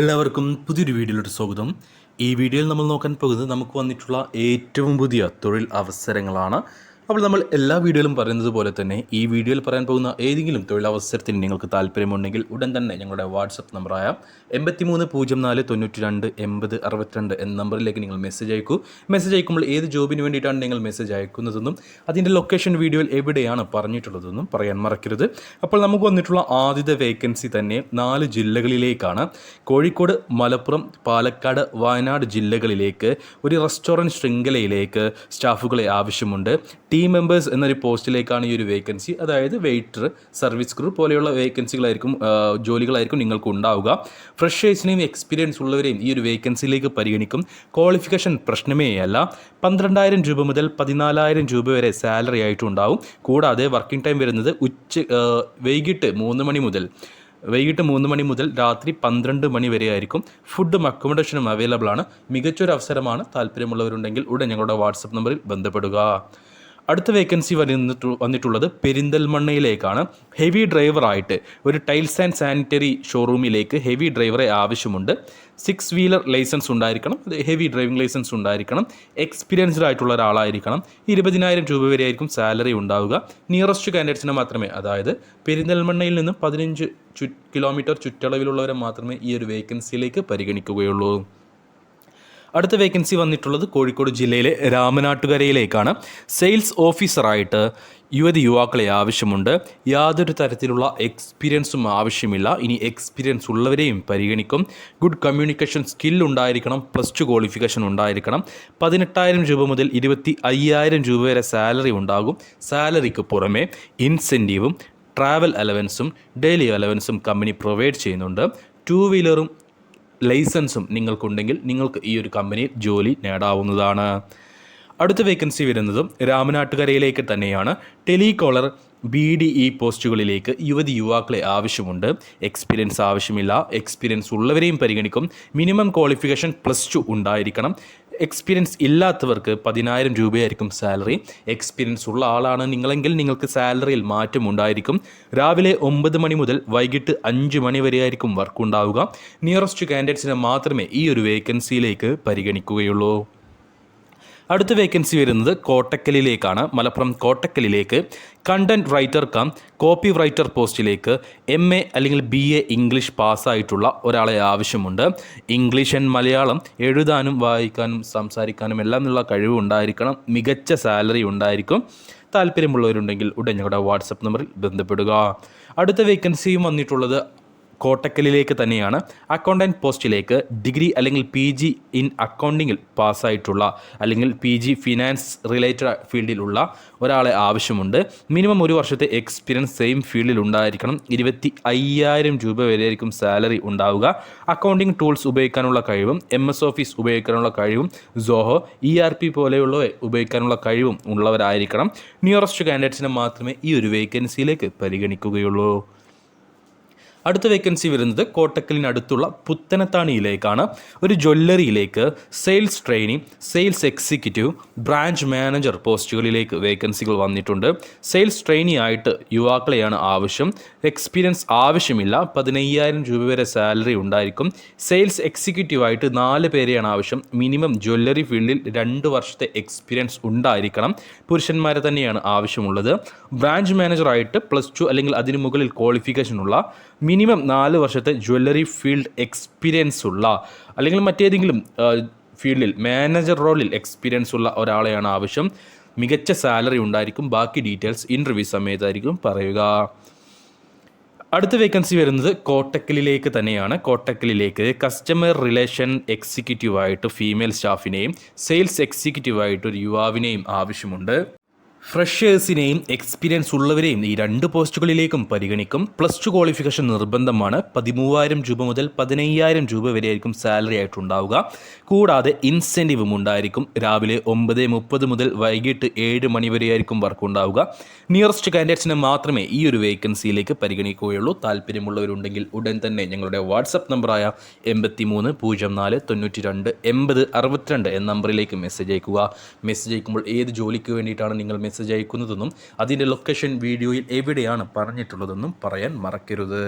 എല്ലാവർക്കും പുതിയൊരു വീഡിയോയിലോട്ട് സ്വാഗതം. ഈ വീഡിയോയിൽ നമ്മൾ നോക്കാൻ പോകുന്നത് നമുക്ക് വന്നിട്ടുള്ള ഏറ്റവും പുതിയ തൊഴിൽ അവസരങ്ങളാണ്. അപ്പോൾ നമ്മൾ എല്ലാ വീഡിയോയിലും പറയുന്നത് പോലെ തന്നെ ഈ വീഡിയോയിൽ പറയാൻ പോകുന്ന ഏതെങ്കിലും തൊഴിലവസരത്തിന് നിങ്ങൾക്ക് താല്പര്യമുണ്ടെങ്കിൽ ഉടൻ തന്നെ ഞങ്ങളുടെ വാട്സപ്പ് നമ്പറായ എൺപത്തി മൂന്ന് പൂജ്യം നാല് തൊണ്ണൂറ്റി രണ്ട് എൺപത് അറുപത്തിരണ്ട് എന്ന നമ്പറിലേക്ക് നിങ്ങൾ മെസ്സേജ് അയക്കൂ. മെസ്സേജ് അയക്കുമ്പോൾ ഏത് ജോബിന് വേണ്ടിയിട്ടാണ് നിങ്ങൾ മെസ്സേജ് അയക്കുന്നതെന്നും അതിന്റെ ലൊക്കേഷൻ വീഡിയോയിൽ എവിടെയാണ് പറഞ്ഞിട്ടുള്ളതെന്നും പറയാൻ മറക്കരുത്. അപ്പോൾ നമുക്ക് വന്നിട്ടുള്ള ആദ്യത്തെ വേക്കൻസി തന്നെ നാല് ജില്ലകളിലേക്കാണ്. കോഴിക്കോട് മലപ്പുറം പാലക്കാട് വയനാട് ജില്ലകളിലേക്ക് ഒരു റെസ്റ്റോറന്റ് ശൃംഖലയിലേക്ക് സ്റ്റാഫുകളെ ആവശ്യമുണ്ട്. ടീം മെമ്പേഴ്സ് എന്നൊരു പോസ്റ്റിലേക്കാണ് ഈ ഒരു വേക്കൻസി അതായത് വെയിറ്റർ സർവീസ് ക്രൂ പോലെയുള്ള വേക്കൻസികളായിരിക്കും ജോലികളായിരിക്കും നിങ്ങൾക്ക് ഉണ്ടാവുക. ഫ്രഷേഴ്സിനെയും എക്സ്പീരിയൻസ് ഉള്ളവരെയും ഈ ഒരു വേക്കൻസിയിലേക്ക് പരിഗണിക്കും. ക്വാളിഫിക്കേഷൻ പ്രശ്നമേ അല്ല. പന്ത്രണ്ടായിരം രൂപ മുതൽ പതിനാലായിരം രൂപ വരെ സാലറി ആയിട്ടുണ്ടാവും. കൂടാതെ വർക്കിംഗ് ടൈം വരുന്നത് ഉച്ച വൈകിട്ട് മൂന്ന് മണി മുതൽ വൈകിട്ട് മൂന്ന് മണി മുതൽ രാത്രി പന്ത്രണ്ട് മണി വരെ ആയിരിക്കും. ഫുഡും അക്കോമഡേഷനും അവൈലബിൾ ആണ്. മികച്ചൊരു അവസരമാണ് താല്പര്യമുള്ളവരുണ്ടെങ്കിൽ ഉടൻ ഞങ്ങളുടെ വാട്സപ്പ് നമ്പറിൽ ബന്ധപ്പെടുക. അടുത്ത വേക്കൻസി വന്നിട്ടു വന്നിട്ടുള്ളത് പെരിന്തൽമണ്ണയിലേക്കാണ്. ഹെവി ഡ്രൈവറായിട്ട് ഒരു ടൈൽസ് ആൻഡ് സാനിറ്ററി ഷോറൂമിലേക്ക് ഹെവി ഡ്രൈവറെ ആവശ്യമുണ്ട്. സിക്സ് വീലർ ലൈസൻസ് ഉണ്ടായിരിക്കണം. ഹെവി ഡ്രൈവിംഗ് ലൈസൻസ് ഉണ്ടായിരിക്കണം. എക്സ്പീരിയൻസ്ഡ് ആയിട്ടുള്ള ഒരാളായിരിക്കണം. ഇരുപതിനായിരം രൂപ വരെ ആയിരിക്കും സാലറി ഉണ്ടാവുക നിയറസ്റ്റ് കാൻഡിഡേറ്റ്സിനെ മാത്രമേ അതായത് പെരിന്തൽമണ്ണയിൽ നിന്ന് പതിനഞ്ച് ചു കിലോമീറ്റർ ചുറ്റളവിലുള്ളവരെ മാത്രമേ ഈ ഒരു വേക്കൻസിയിലേക്ക് പരിഗണിക്കുകയുള്ളൂ. അടുത്ത വേക്കൻസി വന്നിട്ടുള്ളത് കോഴിക്കോട് ജില്ലയിലെ രാമനാട്ടുകരയിലേക്കാണ്. സെയിൽസ് ഓഫീസറായിട്ട് യുവതി യുവാക്കളെ ആവശ്യമുണ്ട്. യാതൊരു തരത്തിലുള്ള എക്സ്പീരിയൻസും ആവശ്യമില്ല. ഇനി എക്സ്പീരിയൻസ് ഉള്ളവരെയും പരിഗണിക്കും. ഗുഡ് കമ്മ്യൂണിക്കേഷൻ സ്കിൽ ഉണ്ടായിരിക്കണം. പ്ലസ് ടു ക്വാളിഫിക്കേഷൻ ഉണ്ടായിരിക്കണം. പതിനെട്ടായിരം രൂപ മുതൽ ഇരുപത്തി അയ്യായിരം രൂപ വരെ സാലറി ഉണ്ടാകും. സാലറിക്ക് പുറമെ ഇൻസെന്റീവും ട്രാവൽ അലവൻസും ഡെയിലി അലവൻസും കമ്പനി പ്രൊവൈഡ് ചെയ്യുന്നുണ്ട്. ടു വീലറും ലൈസൻസും നിങ്ങൾക്കുണ്ടെങ്കിൽ നിങ്ങൾക്ക് ഈ ഒരു കമ്പനിയിൽ ജോലി നേടാവുന്നതാണ്. അടുത്ത വേക്കൻസി വരുന്നതും രാമനാട്ടുകരയിലേക്ക് തന്നെയാണ്. ടെലികോളർ ബി ഡി ഇ പോസ്റ്റുകളിലേക്ക് യുവതി യുവാക്കളെ ആവശ്യമുണ്ട്. എക്സ്പീരിയൻസ് ആവശ്യമില്ല. എക്സ്പീരിയൻസ് ഉള്ളവരെയും പരിഗണിക്കും. മിനിമം ക്വാളിഫിക്കേഷൻ പ്ലസ് ടു ഉണ്ടായിരിക്കണം. എക്സ്പീരിയൻസ് ഇല്ലാത്തവർക്ക് പതിനായിരം രൂപയായിരിക്കും സാലറി എക്സ്പീരിയൻസ് ഉള്ള ആളാണ് നിങ്ങളെങ്കിൽ നിങ്ങൾക്ക് സാലറിയിൽ മാറ്റം ഉണ്ടായിരിക്കും. രാവിലെ ഒമ്പത് മണി മുതൽ വൈകിട്ട് അഞ്ച് മണി വരെയായിരിക്കും വർക്ക് ഉണ്ടാവുക. നിയറസ്റ്റ് കാൻഡിഡേറ്റ്സിനെ മാത്രമേ ഈ ഒരു വേക്കൻസിയിലേക്ക് പരിഗണിക്കുകയുള്ളൂ. അടുത്ത വേക്കൻസി വരുന്നത് കോട്ടക്കലിലേക്കാണ്. Malappuram കോട്ടക്കലിലേക്ക്. Content writer cum copy writer പോസ്റ്റിലേക്ക്. എം എ അല്ലെങ്കിൽ ബി എ ഇംഗ്ലീഷ് പാസ്സായിട്ടുള്ള ഒരാളെ ആവശ്യമുണ്ട്. ഇംഗ്ലീഷ് ആൻഡ് മലയാളം എഴുതാനും വായിക്കാനും സംസാരിക്കാനും എല്ലാം ഉള്ള കഴിവ് ഉണ്ടായിരിക്കണം. മികച്ച സാലറി ഉണ്ടായിരിക്കും. താല്പര്യമുള്ളവരുണ്ടെങ്കിൽ ഉടൻ ഞങ്ങളുടെ വാട്സപ്പ് നമ്പറിൽ ബന്ധപ്പെടുക. അടുത്ത വേക്കൻസിയും വന്നിട്ടുള്ളത് കോട്ടക്കലിലേക്ക് തന്നെയാണ് അക്കൗണ്ടന്റ് പോസ്റ്റിലേക്ക് ഡിഗ്രി അല്ലെങ്കിൽ പി ജി ഇൻ അക്കൗണ്ടിങ്ങിൽ പാസ്സായിട്ടുള്ള അല്ലെങ്കിൽ പി ജി ഫിനാൻസ് റിലേറ്റഡ് ഫീൽഡിലുള്ള ഒരാളെ ആവശ്യമുണ്ട്. മിനിമം ഒരു വർഷത്തെ എക്സ്പീരിയൻസ് സെയിം ഫീൽഡിൽ ഉണ്ടായിരിക്കണം. ഇരുപത്തി അയ്യായിരം രൂപ വരെയായിരിക്കും സാലറി ഉണ്ടാവുക. അക്കൗണ്ടിങ് ടൂൾസ് ഉപയോഗിക്കാനുള്ള കഴിവും എം എസ് ഓഫീസ് ഉപയോഗിക്കാനുള്ള കഴിവും സോഹോ ഇ ആർ പി പോലെയുള്ളവ ഉപയോഗിക്കാനുള്ള കഴിവും ഉള്ളവരായിരിക്കണം. ന്യൂറസ്റ്റ് കാൻഡിഡേറ്റ്സിനെ മാത്രമേ ഈ ഒരു വേക്കൻസിയിലേക്ക് പരിഗണിക്കുകയുള്ളൂ. അടുത്ത വേക്കൻസി വരുന്നത് കോട്ടക്കലിനടുത്തുള്ള പുത്തനത്താണിയിലേക്കാണ്. ഒരു ജ്വല്ലറിയിലേക്ക് sales training sales executive branch manager പോസ്റ്റുകളിലേക്ക് വേക്കൻസികൾ വന്നിട്ടുണ്ട്. സെയിൽസ് ട്രെയിനി ആയിട്ട് യുവാക്കളെയാണ് ആവശ്യം. എക്സ്പീരിയൻസ് ആവശ്യമില്ല. പതിനയ്യായിരം രൂപ വരെ സാലറി ഉണ്ടായിരിക്കും. സെയിൽസ് എക്സിക്യൂട്ടീവ് ആയിട്ട് നാല് പേരെയാണ് ആവശ്യം. മിനിമം ജ്വല്ലറി ഫീൽഡിൽ രണ്ട് വർഷത്തെ എക്സ്പീരിയൻസ് ഉണ്ടായിരിക്കണം. പുരുഷന്മാരെ തന്നെയാണ് ആവശ്യമുള്ളത്. ബ്രാഞ്ച് മാനേജറായിട്ട് പ്ലസ് ടു അല്ലെങ്കിൽ അതിന് മുകളിൽ ക്വാളിഫിക്കേഷൻ ഉള്ള മിനിമം നാല് വർഷത്തെ ജ്വല്ലറി ഫീൽഡ് എക്സ്പീരിയൻസ് ഉള്ള അല്ലെങ്കിൽ മറ്റേതെങ്കിലും ഫീൽഡിൽ മാനേജർ റോളിൽ എക്സ്പീരിയൻസ് ഉള്ള ഒരാളെയാണ് ആവശ്യം. മികച്ച സാലറി ഉണ്ടായിരിക്കും. ബാക്കി ഡീറ്റെയിൽസ് ഇന്റർവ്യൂ സമയത്തായിരിക്കും പറയുക. അടുത്ത വേക്കൻസി വരുന്നത് കോട്ടക്കലിലേക്ക് തന്നെയാണ്. കോട്ടക്കലിലേക്ക് കസ്റ്റമർ റിലേഷൻ എക്സിക്യൂട്ടീവായിട്ട് ഫീമെയിൽ സ്റ്റാഫിനെയും സെയിൽസ് എക്സിക്യൂട്ടീവായിട്ട് ഒരു യുവാവിനെയും ആവശ്യമുണ്ട്. ഫ്രഷേഴ്സിനെയും എക്സ്പീരിയൻസ് ഉള്ളവരെയും ഈ രണ്ട് പോസ്റ്റുകളിലേക്കും പരിഗണിക്കും. പ്ലസ് ടു ക്വാളിഫിക്കേഷൻ നിർബന്ധമാണ്. പതിമൂവായിരം രൂപ മുതൽ പതിനയ്യായിരം രൂപ വരെയായിരിക്കും സാലറി ആയിട്ടുണ്ടാവുക. കൂടാതെ ഇൻസെന്റീവും ഉണ്ടായിരിക്കും. രാവിലെ ഒമ്പത് മുപ്പത് മുതൽ വൈകിട്ട് ഏഴ് മണി വരെയായിരിക്കും വർക്ക് ഉണ്ടാവുക. നിയറസ്റ്റ് കാൻഡിഡേറ്റ്സിനെ മാത്രമേ ഈ ഒരു വേക്കൻസിയിലേക്ക് പരിഗണിക്കുകയുള്ളൂ. താല്പര്യമുള്ളവരുണ്ടെങ്കിൽ ഉടൻ തന്നെ ഞങ്ങളുടെ വാട്സപ്പ് നമ്പറായ എൺപത്തി മൂന്ന് പൂജ്യം നാല് തൊണ്ണൂറ്റി രണ്ട് എൺപത് അറുപത്തിരണ്ട് എന്ന നമ്പറിലേക്ക് മെസ്സേജ് അയക്കുക മെസ്സേജ് അയക്കുമ്പോൾ ഏത് ജോലിക്ക് വേണ്ടിയിട്ടാണ് നിങ്ങൾ മെസ്സേജ് അയക്കുന്നതെന്നും അതിന്റെ ലൊക്കേഷൻ വീഡിയോയിൽ എവിടെയാണ് പറഞ്ഞിട്ടുള്ളതെന്നും പറയാൻ മറക്കരുത്.